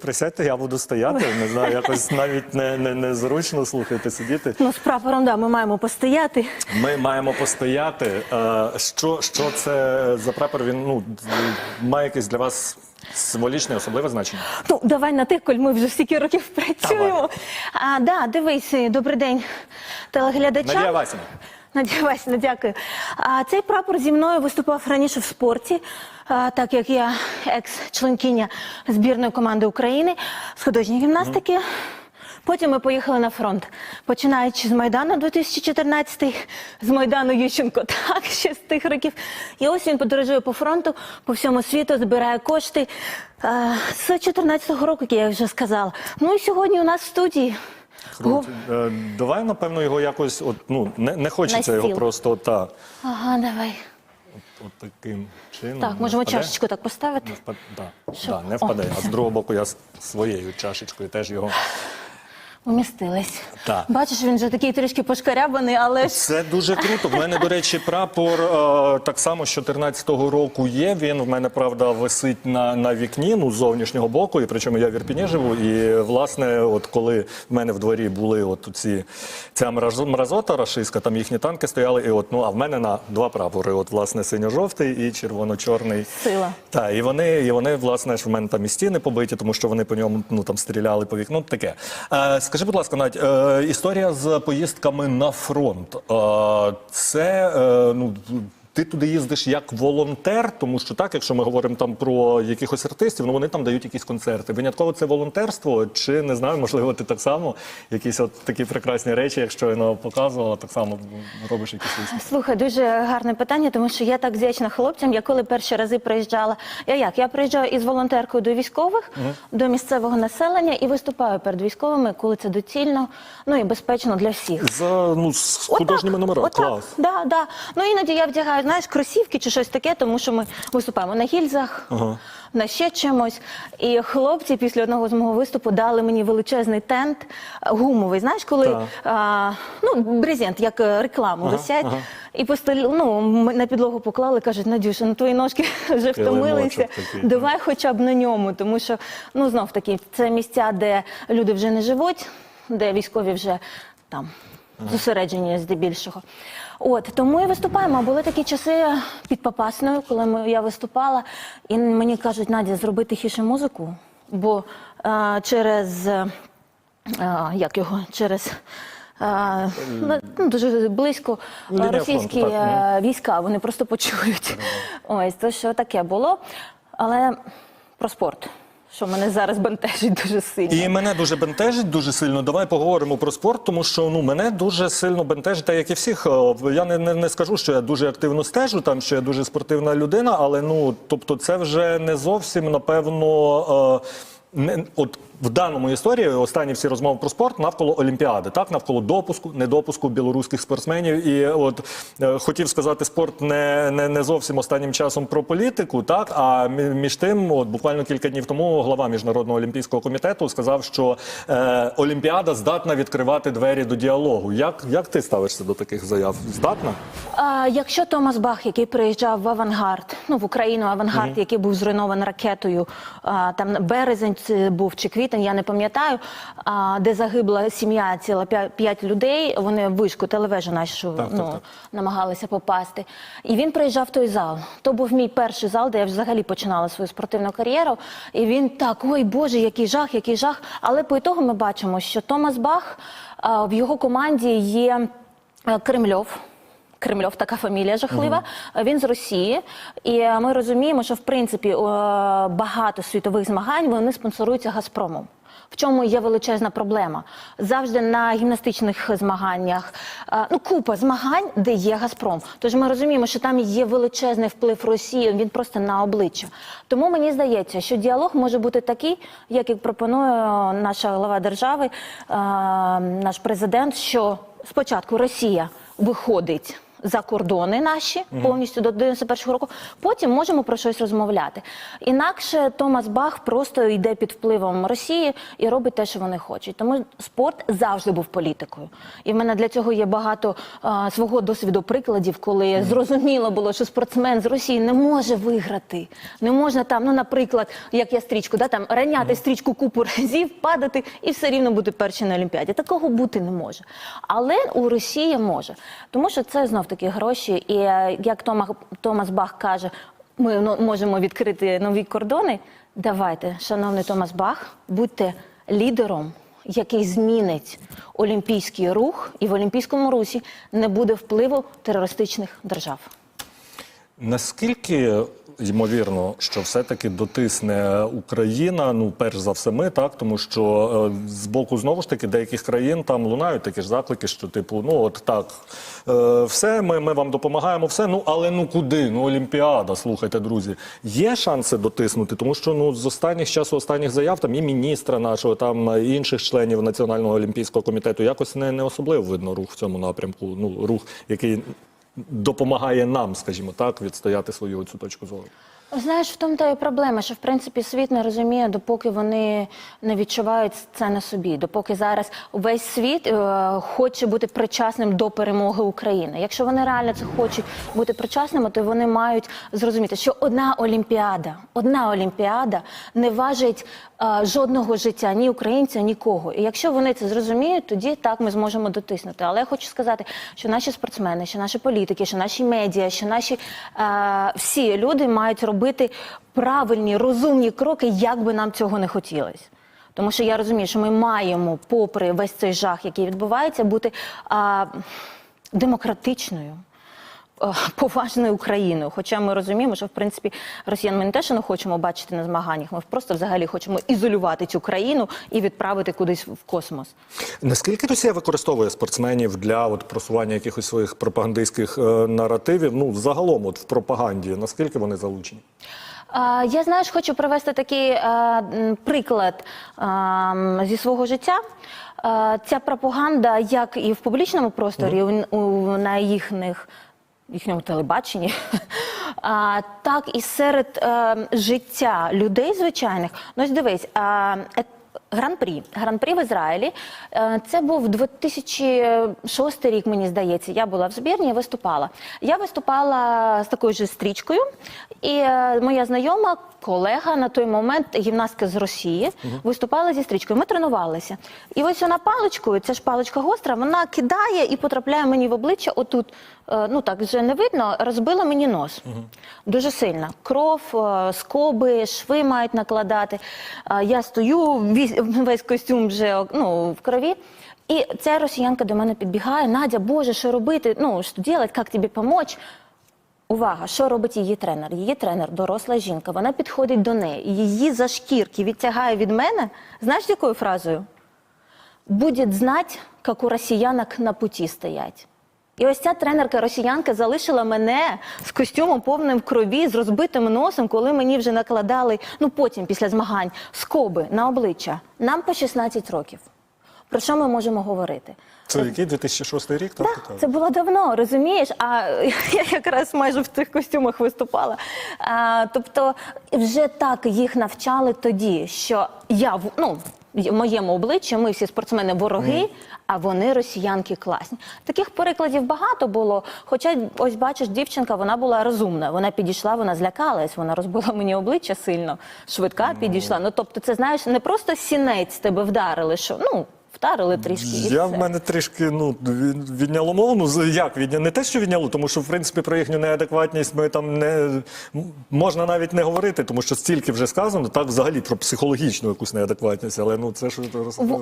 присядьте, я буду стояти. Не знаю, якось навіть не, не, незручно слухайте, сидіти. Ну, з прапором, да, ми маємо постояти. Ми маємо постояти. Е, Що, що це за прапор? Він ну має якесь для вас символічне, особливе значення? Ну, давай на ти, коль ми вже стільки років працюємо. А, да, дивись, добрий день телеглядачам. Надія Васіна. Надія Васіна, дякую. А, цей прапор зі мною виступав раніше в спорті, а, так як я екс-членкиня збірної команди України з художньої гімнастики. Потім ми поїхали на фронт, починаючи з Майдану 2014, з Майдану Ющенко, так, ще з тих років. І ось він подорожує по фронту, по всьому світу, збирає кошти. Е, з 2014 року, як я вже сказала. Ну і сьогодні у нас в студії. Круто. Е, Давай, напевно, його якось, от, ну, не, не хочеться його просто та, Ага, давай. от таким чином. Так, Не можемо впаде? чашечку так поставити. Не впаде, да. Да, не впаде. А з другого боку я з своєю чашечкою теж його. Умістились. Так. Бачиш, він вже такий трішки пошкарябаний, але ж Це дуже круто. В мене, до речі, прапор е, так само з 14-го року є. Він в мене правда висить на, на вікні, ну з зовнішнього боку. І причому я в Ірпіні живу. І власне, от коли в мене в дворі були от ці ця мразо- мразота рашистська, там їхні танки стояли. І от ну а в мене на два прапори: от власне синьо-жовтий і червоно-чорний. Сила. Так, і вони, і вони, власне, ж в мене там і стіни побиті, тому що вони по ньому ну там стріляли по вікну. Таке. Е, скажи, будь ласка, Надь, е, історія з поїздками на фронт. Е, це е, ну. Ти туди їздиш як волонтер, тому що так, якщо ми говоримо там про якихось артистів, ну вони там дають якісь концерти. Винятково це волонтерство, чи не знаю, можливо, ти так само якісь от такі прекрасні речі, як щойно показувала, так само робиш якісь виступи. Слухай, дуже гарне питання, тому що я так вдячна хлопцям. Я коли перші рази приїжджала, я як? Я приїжджаю із волонтеркою до військових, до місцевого населення і виступаю перед військовими, коли це доцільно, ну і безпечно для всіх. За ну з художніми номерами. Клас. да, да. Ну іноді я вдягаю, знаєш, кросівки чи щось таке, тому що ми виступаємо на гільзах, Ага. на ще чимось. І хлопці після одного з мого виступу дали мені величезний тент е, гумовий. Знаєш, коли а, ну, брезент, як е, рекламу висять, ага. і постель, ну, м- на підлогу поклали, кажуть, Надюша, ну твої ножки вже втомилися. такий. Давай хоча б на ньому, тому що ну знов таки це місця, де люди вже не живуть, де військові вже там зосереджені здебільшого. От тому і виступаємо. А Були такі часи під Попасною, коли ми, я виступала, і мені кажуть, Надя, зроби тихіше музику, бо е, через е, як його через. е, ну, ну, дуже близько е, Лінія російські фронту, так, е, війська, вони просто почують. Ось то, що таке було. Але про спорт, що мене зараз бентежить дуже сильно. І мене дуже бентежить дуже сильно. Давай поговоримо про спорт, тому що ну мене дуже сильно бентежить, так як і всіх. Е, Я не, не, не скажу, що я дуже активно стежу, там що я дуже спортивна людина, але ну тобто, це вже не зовсім напевно. Е, не, от в даному історії останні всі розмови про спорт навколо Олімпіади, так навколо допуску, недопуску білоруських спортсменів. І от е, хотів сказати, спорт не, не, не зовсім останнім часом про політику, так а мі- між тим, от буквально кілька днів тому глава міжнародного олімпійського комітету сказав, що е, Олімпіада здатна відкривати двері до діалогу. Як, як ти ставишся до таких заяв? Здатна? А, якщо Томас Бах, який приїжджав в авангард, ну в Україну авангард, який був зруйнований ракетою, а, там березень це був чи квітень, я не пам'ятаю, де загибла сім'я, ціла п'я- п'ять людей. Вони в вишку телевежу нашу Так, так, ну, так. намагалися попасти. І він приїжджав в той зал. То був мій перший зал, де я взагалі починала свою спортивну кар'єру. І він так, ой Боже, який жах, який жах. Але по ітогу ми бачимо, що Томас Бах в його команді є е, Кремльов. Кремльов така фамілія жахлива. Він з Росії, і е, ми розуміємо, що в принципі багато світових змагань вони спонсоруються Газпромом. В чому є величезна проблема? Завжди на гімнастичних змаганнях, е, ну купа змагань, де є Газпром. Тож ми розуміємо, що там є величезний вплив Росії, він просто на обличчя. Тому мені здається, що діалог може бути такий, як і пропонує наша глава держави, наш президент, що спочатку Росія виходить за кордони наші повністю до 91-го року. Потім можемо про щось розмовляти. Інакше Томас Бах просто йде під впливом Росії і робить те, що вони хочуть. Тому спорт завжди був політикою. І в мене для цього є багато а, свого досвіду прикладів, коли зрозуміло було, що спортсмен з Росії не може виграти. Не можна там, ну, наприклад, як я стрічку, да, там раняти стрічку купу разів, падати і все рівно бути першим на Олімпіаді. Такого бути не може. Але у Росії може. Тому що це знов таки гроші. І е, як Тома, Томас Бах каже, ми ну, можемо відкрити нові кордони. Давайте, шановний Томас Бах, будьте лідером, який змінить олімпійський рух, і в олімпійському русі не буде впливу терористичних держав. Наскільки ймовірно, що все-таки дотисне Україна, ну перш за все, ми так, тому що е, з боку знову ж таки деяких країн там лунають такі ж заклики, що типу, ну от так, е, все, ми, ми вам допомагаємо, все. Ну але ну куди? Ну Олімпіада, слухайте, друзі, є шанси дотиснути, тому що ну з останніх часу останніх заяв там і міністра нашого, там інших членів Національного олімпійського комітету якось не, не особливо видно рух в цьому напрямку. Ну рух, який допомагає нам, скажімо так, відстояти свою цю точку зору. Знаєш, в тому та і проблема, що в принципі світ не розуміє, допоки вони не відчувають це на собі, допоки зараз весь світ е, хоче бути причасним до перемоги України. Якщо вони реально це хочуть бути причасними, то вони мають зрозуміти, що одна олімпіада, одна олімпіада не важить е, жодного життя ні українця, нікого. І якщо вони це зрозуміють, тоді так ми зможемо дотиснути. Але я хочу сказати, що наші спортсмени, що наші політики, що наші медіа, що наші е, всі люди мають робити правильні, розумні кроки, як би нам цього не хотілося. Тому що я розумію, що ми маємо, попри весь цей жах, який відбувається, бути а, демократичною. А, Поважною Україною, хоча ми розуміємо, що в принципі росіян ми не те, що не хочемо бачити на змаганнях, ми просто взагалі хочемо ізолювати цю країну і відправити кудись в космос. Наскільки Росія використовує спортсменів для от, просування якихось своїх пропагандистських е, наративів? Ну, загалом, от в пропаганді, наскільки вони залучені? Я знаєш, хочу привести такий а, приклад а, зі свого життя. Ця пропаганда, як і в публічному просторі, у, у, на їхніх, їхньому телебаченні, а, так і серед а, життя людей звичайних. Ну, ось дивись, а, е, Гран-прі. Гран-прі в Ізраїлі. Е, Це був 2006 рік, мені здається. Я була в збірні і виступала. Я виступала з такою ж стрічкою, і е, моя знайома, колега на той момент, гімнастка з Росії, виступала зі стрічкою. Ми тренувалися. І ось вона паличкою, ця ж паличка гостра, вона кидає і потрапляє мені в обличчя. Отут, е, ну так вже не видно, розбила мені нос. Дуже сильно. Кров, скоби, шви мають накладати. Я стою, весь костюм вже ну, в крові. І ця росіянка до мене підбігає. Надя, Боже, що робити? Ну, що робити, як тобі допомогти? Увага, що робить її тренер? Її тренер, доросла жінка. Вона підходить до неї, її за шкірки відтягає від мене. Знаєш, якою фразою? Будет знать, як у росіянок на путі стоять. І ось ця тренерка росіянка залишила мене з костюмом повним крові, з розбитим носом, коли мені вже накладали, ну потім після змагань, скоби на обличчя. Нам по 16 років. Про що ми можемо говорити? Це який 2006 рік? Так, Так, це було давно, розумієш? А я якраз майже в цих костюмах виступала. А, тобто, вже так їх навчали тоді, що я ну. В моєму обличчі ми всі спортсмени вороги, а вони росіянки класні. Таких прикладів багато було. Хоча, ось бачиш, дівчинка вона була розумна. Вона підійшла, вона злякалась, вона розбила мені обличчя сильно, швидка підійшла. Ну тобто, це знаєш, не просто сінець тебе вдарили, що ну вдарили трішки. Я в мене трішки ну від- відняло мову. Ну як відняло? Не те, що відняло, тому що в принципі про їхню неадекватність ми там не можна навіть не говорити, тому що стільки вже сказано, так взагалі про психологічну якусь неадекватність, але ну це ж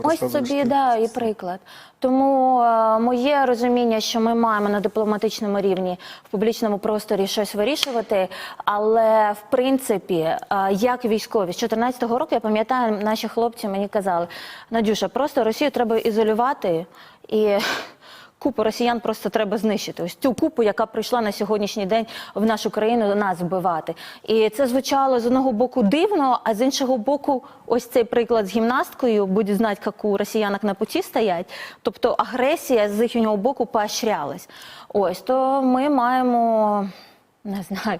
Ось собі да, і приклад. Тому е, моє розуміння, що ми маємо на дипломатичному рівні в публічному просторі щось вирішувати. Але в принципі, е, як військові з 2014 року, я пам'ятаю, наші хлопці мені казали: Надюша, просто Росію треба ізолювати і. Купу росіян просто треба знищити. Ось цю купу, яка прийшла на сьогоднішній день в нашу країну нас вбивати. І це звучало з одного боку дивно, а з іншого боку, ось цей приклад з гімнасткою, будь знати, як у росіянок на путі стоять. Тобто агресія з їхнього боку поощрялась. Ось то ми маємо не знаю.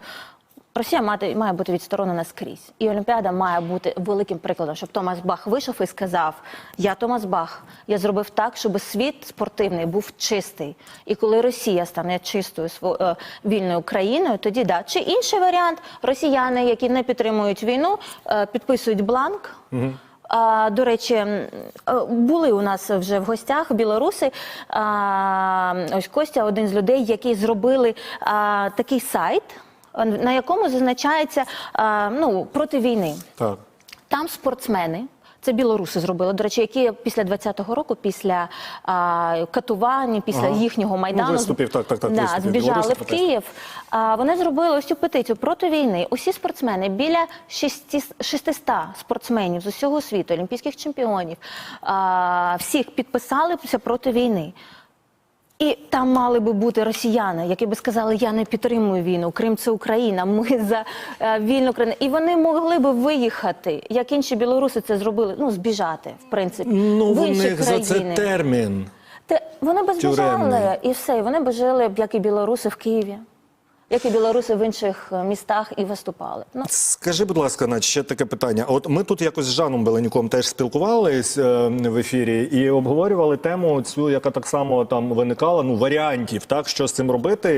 Росія має, має бути відсторонена скрізь. І Олімпіада має бути великим прикладом, щоб Томас Бах вийшов і сказав: Я Томас Бах, я зробив так, щоб світ спортивний був чистий. І коли Росія стане чистою е, вільною країною, тоді да. Чи інший варіант росіяни, які не підтримують війну, е, підписують бланк. А, до речі, е, були у нас вже в гостях білоруси. А, ось Костя, один з людей, які зробили а, такий сайт, на якому зазначається ну, проти війни. Так. Там спортсмени. Це білоруси зробили, до речі, які після 20-го року, після а, катувань, після Ага. їхнього майдану Ну, виступів, так, так, так, да, виступів збіжали білорусів, в. Київ. А, вони зробили ось цю петицію проти війни. Усі спортсмени, біля 600 600 спортсменів з усього світу, олімпійських чемпіонів, а, всіх підписалися проти війни. І там мали би бути росіяни, які би сказали, я не підтримую війну, Крим це Україна, ми за е, вільну країну. І вони могли би виїхати, як інші білоруси це зробили, ну збіжати, в принципі, Ну, в інші них за це термін. Те, вони б збіжали і все. Вони б жили, як і білоруси в Києві, як і білоруси в інших е, містах і виступали. Ну Скажи, будь ласка, Надь, ще таке питання. От ми тут якось з Жаном Беленюком теж спілкувались е, в ефірі і обговорювали тему цю, яка так само там виникала, ну варіантів, так що з цим робити.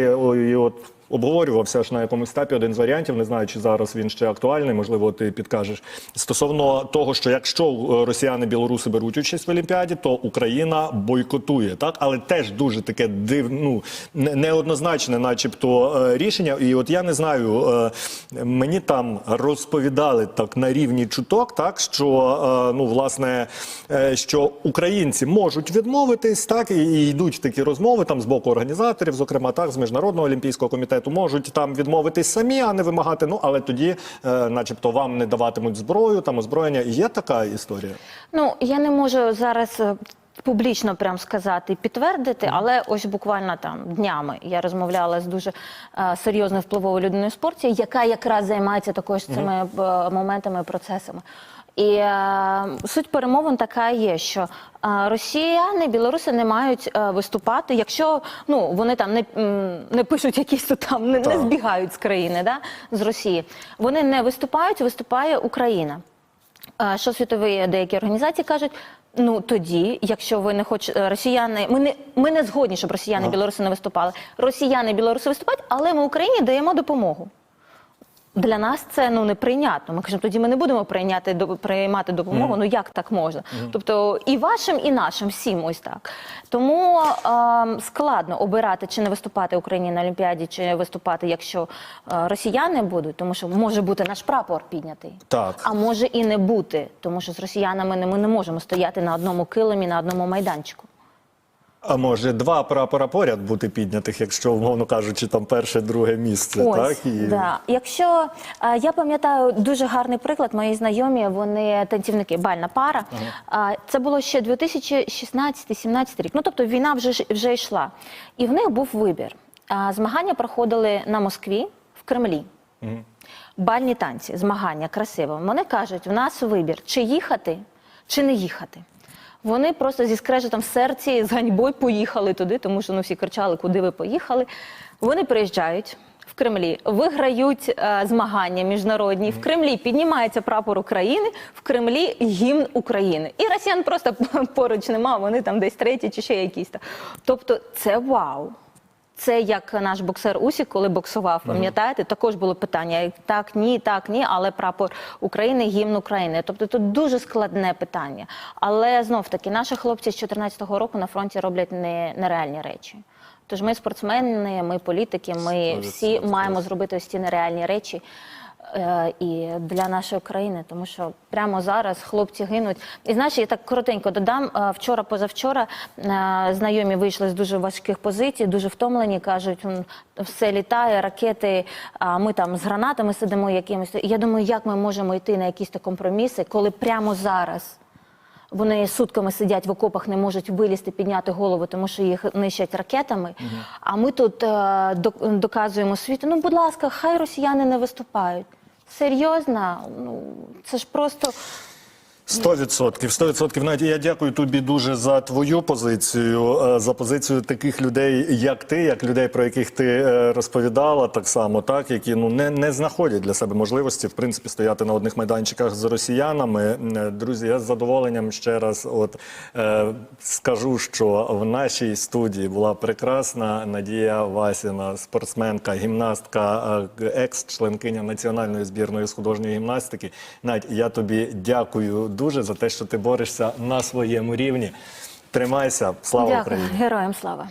І от обговорювався ж на якомусь етапі один з варіантів. Не знаю, чи зараз він ще актуальний. Можливо, ти підкажеш стосовно того, що якщо е, росіяни білоруси беруть участь в Олімпіаді, то Україна бойкотує, так але теж дуже таке див, ну неоднозначне, начебто, е, рішення. І от я не знаю, е, мені там розповідали так на рівні чуток, так що ну власне, що українці можуть відмовитись, так і йдуть такі розмови там з боку організаторів, зокрема так з міжнародного олімпійського комітету, можуть там відмовитись самі, а не вимагати. Ну але тоді, е, начебто, вам не даватимуть зброю, там озброєння. Є така історія. Ну, я не можу зараз е, публічно прям сказати підтвердити, але ось буквально там днями я розмовляла з дуже е, серйозною впливовою людиною в спорті, яка якраз займається також цими е, моментами, процесами. І е, суть перемовин така є, що е, росіяни, білоруси не мають е, виступати, якщо ну вони там не, м, не пишуть якісь то там, не, не збігають з країни, да, з Росії. Вони не виступають, виступає Україна. А, Що світові деякі організації кажуть, ну тоді, якщо ви не хочете росіяни, ми не ми не згодні, щоб росіяни білоруси не виступали. Росіяни білоруси виступають, але ми Україні даємо допомогу. Для нас це ну неприйнятно. Ми кажемо, тоді ми не будемо прийняти до- приймати допомогу. Ну як так можна? Тобто і вашим, і нашим всім ось так. Тому ем, складно обирати чи не виступати Україні на Олімпіаді, чи виступати, якщо е, росіяни будуть, тому що може бути наш прапор піднятий. Так. А може і не бути, тому що з росіянами не- ми не можемо стояти на одному килимі, на одному майданчику. А може два прапора поряд бути піднятих, якщо умовно кажучи, там перше, друге місце, Ось, так і да. Якщо е, я пам'ятаю дуже гарний приклад, мої знайомі, вони танцівники, бальна пара. А, це було ще 2016-17 рік. Ну тобто війна вже вже йшла. І в них був вибір. А, змагання проходили на Москві в Кремлі. Бальні танці, змагання красиво. Вони кажуть, у нас вибір, чи їхати, чи не їхати. Вони просто зі скрежетом в серці, з ганьбою поїхали туди, тому що ну, всі кричали, куди ви поїхали. Вони приїжджають в Кремлі, виграють е, змагання міжнародні. В Кремлі піднімається прапор України, в Кремлі гімн України. І росіян просто поруч нема, вони там десь треті чи ще якісь. там. Тобто це вау. Це як наш боксер Усік, коли боксував, пам'ятаєте, також було питання: так, ні, так, ні, але прапор України, гімн України. Тобто тут дуже складне питання. Але знов таки, наші хлопці з 2014 року на фронті роблять не, нереальні речі. Тож ми спортсмени, ми політики, ми всі маємо зробити ось ці нереальні речі. Е, І для нашої країни, тому що прямо зараз хлопці гинуть. І знаєш, я так коротенько додам. е, Вчора, позавчора е, знайомі вийшли з дуже важких позицій, дуже втомлені. кажуть, все літає, ракети. А ми там з гранатами сидимо якимось. Я думаю, як ми можемо йти на якісь то компроміси, коли прямо зараз Вони сутками сидять в окопах, не можуть вилізти, підняти голову, тому що їх нищать ракетами. А ми тут е, доказуємо світу. Ну, будь ласка, хай росіяни не виступають. Серйозно, ну це ж просто Сто відсотків, сто відсотків. Надя, я дякую тобі дуже за твою позицію, е, за позицію таких людей, як ти, як людей, про яких ти е, розповідала, так само, так які ну не, не знаходять для себе можливості в принципі стояти на одних майданчиках з росіянами. Е, Друзі, я з задоволенням ще раз от скажу, що в нашій студії була прекрасна Надія Васіна, спортсменка, гімнастка, екс-членкиня національної збірної з художньої гімнастики. Надь, я тобі дякую дуже за те, що ти борешся на своєму рівні. Тримайся, слава дякую, Україні! героям слава.